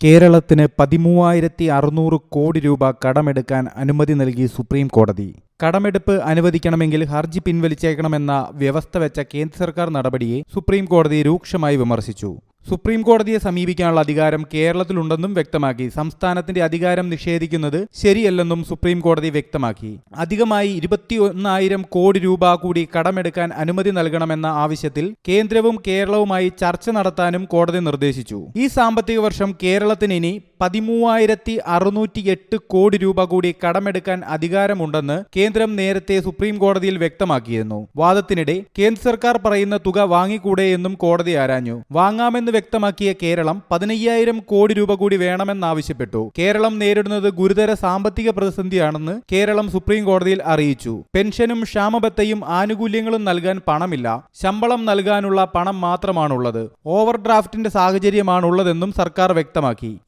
കേരളത്തിന് പതിമൂവായിരത്തി അറുന്നൂറ് കോടി രൂപ കടമെടുക്കാൻ അനുമതി നൽകി സുപ്രീം കോടതി. കടമെടുപ്പ് അനുവദിക്കണമെങ്കിൽ ഹർജി പിൻവലിച്ചേക്കണമെന്ന വ്യവസ്ഥ വെച്ച കേന്ദ്ര സർക്കാർ നടപടിയെ സുപ്രീം കോടതി രൂക്ഷമായി വിമർശിച്ചു. സുപ്രീം കോടതിയെ സമീപിക്കാനുള്ള അധികാരം കേരളത്തിലുണ്ടെന്നും വ്യക്തമാക്കി. സംസ്ഥാനത്തിന്റെ അധികാരം നിഷേധിക്കുന്നത് ശരിയല്ലെന്നും സുപ്രീം കോടതി വ്യക്തമാക്കി. അധികമായി ഇരുപത്തിയൊന്നായിരം കോടി രൂപ കൂടി കടമെടുക്കാൻ അനുമതി നൽകണമെന്ന ആവശ്യത്തിൽ കേന്ദ്രവും കേരളവുമായി ചർച്ച നടത്താനും കോടതി നിർദ്ദേശിച്ചു. ഈ സാമ്പത്തിക വർഷം കേരളത്തിന് ഇനി പതിമൂവായിരത്തി അറുന്നൂറ്റി എട്ട് കോടി രൂപ കൂടി കടമെടുക്കാൻ അധികാരമുണ്ടെന്ന് കേന്ദ്രം നേരത്തെ സുപ്രീം കോടതിയിൽ വ്യക്തമാക്കിയിരുന്നു. വാദത്തിനിടെ കേന്ദ്ര സർക്കാർ പറയുന്ന തുക വാങ്ങിക്കൂടെ എന്നും കോടതി ആരാഞ്ഞു. വാങ്ങാമെന്ന് വ്യക്തമാക്കിയ കേരളം പതിനയ്യായിരം കോടി രൂപ കൂടി വേണമെന്നാവശ്യപ്പെട്ടു. കേരളം നേരിടുന്നത് ഗുരുതര സാമ്പത്തിക പ്രതിസന്ധിയാണെന്ന് കേരളം സുപ്രീം കോടതിയിൽ അറിയിച്ചു. പെൻഷനും ക്ഷാമബത്തയും ആനുകൂല്യങ്ങളും നൽകാൻ പണമില്ല. ശമ്പളം നൽകാനുള്ള പണം മാത്രമാണുള്ളത്. ഓവർ ഡ്രാഫ്റ്റിന്റെ സാഹചര്യമാണുള്ളതെന്നും സർക്കാർ വ്യക്തമാക്കി.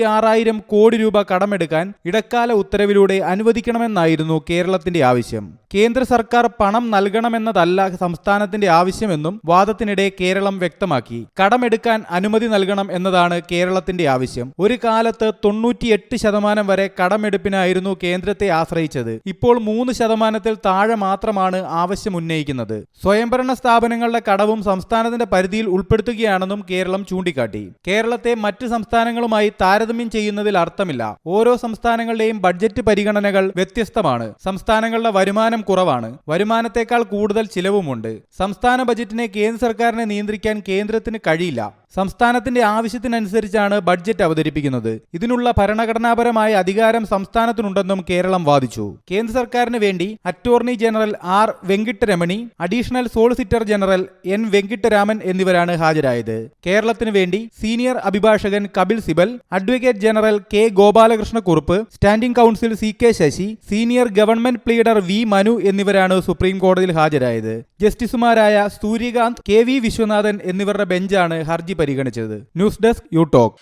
ഇരുപത്തിയാറായിരം കോടി രൂപ കടമെടുക്കാൻ ഇടക്കാല ഉത്തരവിലൂടെ അനുവദിക്കണമെന്നായിരുന്നു കേരളത്തിന്റെ ആവശ്യം. കേന്ദ്ര സർക്കാർ പണം നൽകണമെന്നതല്ല സംസ്ഥാനത്തിന്റെ ആവശ്യമെന്നും വാദത്തിനിടെ കേരളം വ്യക്തമാക്കി. കടമെടുക്കാൻ അനുമതി നൽകണം എന്നതാണ് കേരളത്തിന്റെ ആവശ്യം. ഒരു കാലത്ത് തൊണ്ണൂറ്റിയെട്ട് ശതമാനം വരെ കടമെടുപ്പിനായിരുന്നു കേന്ദ്രത്തെ ആശ്രയിച്ചത്. ഇപ്പോൾ മൂന്ന് ശതമാനത്തിൽ താഴെ മാത്രമാണ് ആവശ്യം ഉന്നയിക്കുന്നത്. സ്വയംഭരണ സ്ഥാപനങ്ങളുടെ കടവും സംസ്ഥാനത്തിന്റെ പരിധിയിൽ ഉൾപ്പെടുത്തുകയാണെന്നും കേരളം ചൂണ്ടിക്കാട്ടി. കേരളത്തെ മറ്റ് സംസ്ഥാനങ്ങളുമായി താരതമ്യം ചെയ്യുന്നതിൽ അർത്ഥമില്ല. ഓരോ സംസ്ഥാനങ്ങളുടെയും ബഡ്ജറ്റ് പരിഗണനകൾ വ്യത്യസ്തമാണ്. സംസ്ഥാനങ്ങളുടെ വരുമാനം കുറവാണ്. വരുമാനത്തെക്കാൾ കൂടുതൽ ചിലവുമുണ്ട്. സംസ്ഥാന ബജറ്റിനെ കേന്ദ്ര സർക്കാരിനെ നിയന്ത്രിക്കാൻ കേന്ദ്രത്തിന് കഴിയില്ല. സംസ്ഥാനത്തിന്റെ ആവശ്യത്തിനനുസരിച്ചാണ് ബഡ്ജറ്റ് അവതരിപ്പിക്കുന്നത്. ഇതിനുള്ള ഭരണഘടനാപരമായ അധികാരം സംസ്ഥാനത്തിനുണ്ടെന്നും കേരളം വാദിച്ചു. കേന്ദ്ര സർക്കാരിന് വേണ്ടി attorney general R Venkataramani additional solicitor general N Venkataraman എന്നിവരാണ് ഹാജരായത്. കേരളത്തിന് വേണ്ടി സീനിയർ അഭിഭാഷകൻ Kapil Sibal advocate general K Gopalakrishnakurup standing counsel C K Sasi senior government pleader V Manu എന്നിവരാണ് സുപ്രീം കോടതിയിൽ ഹാജരായത്. ജസ്റ്റിസുമാരായ സൂര്യകാന്ത് കെ വി വിശ്വനാഥൻ എന്നിവരുടെ ബെഞ്ചാണ് ഹർജി പരിഗണിച്ചത്. News desk you talk.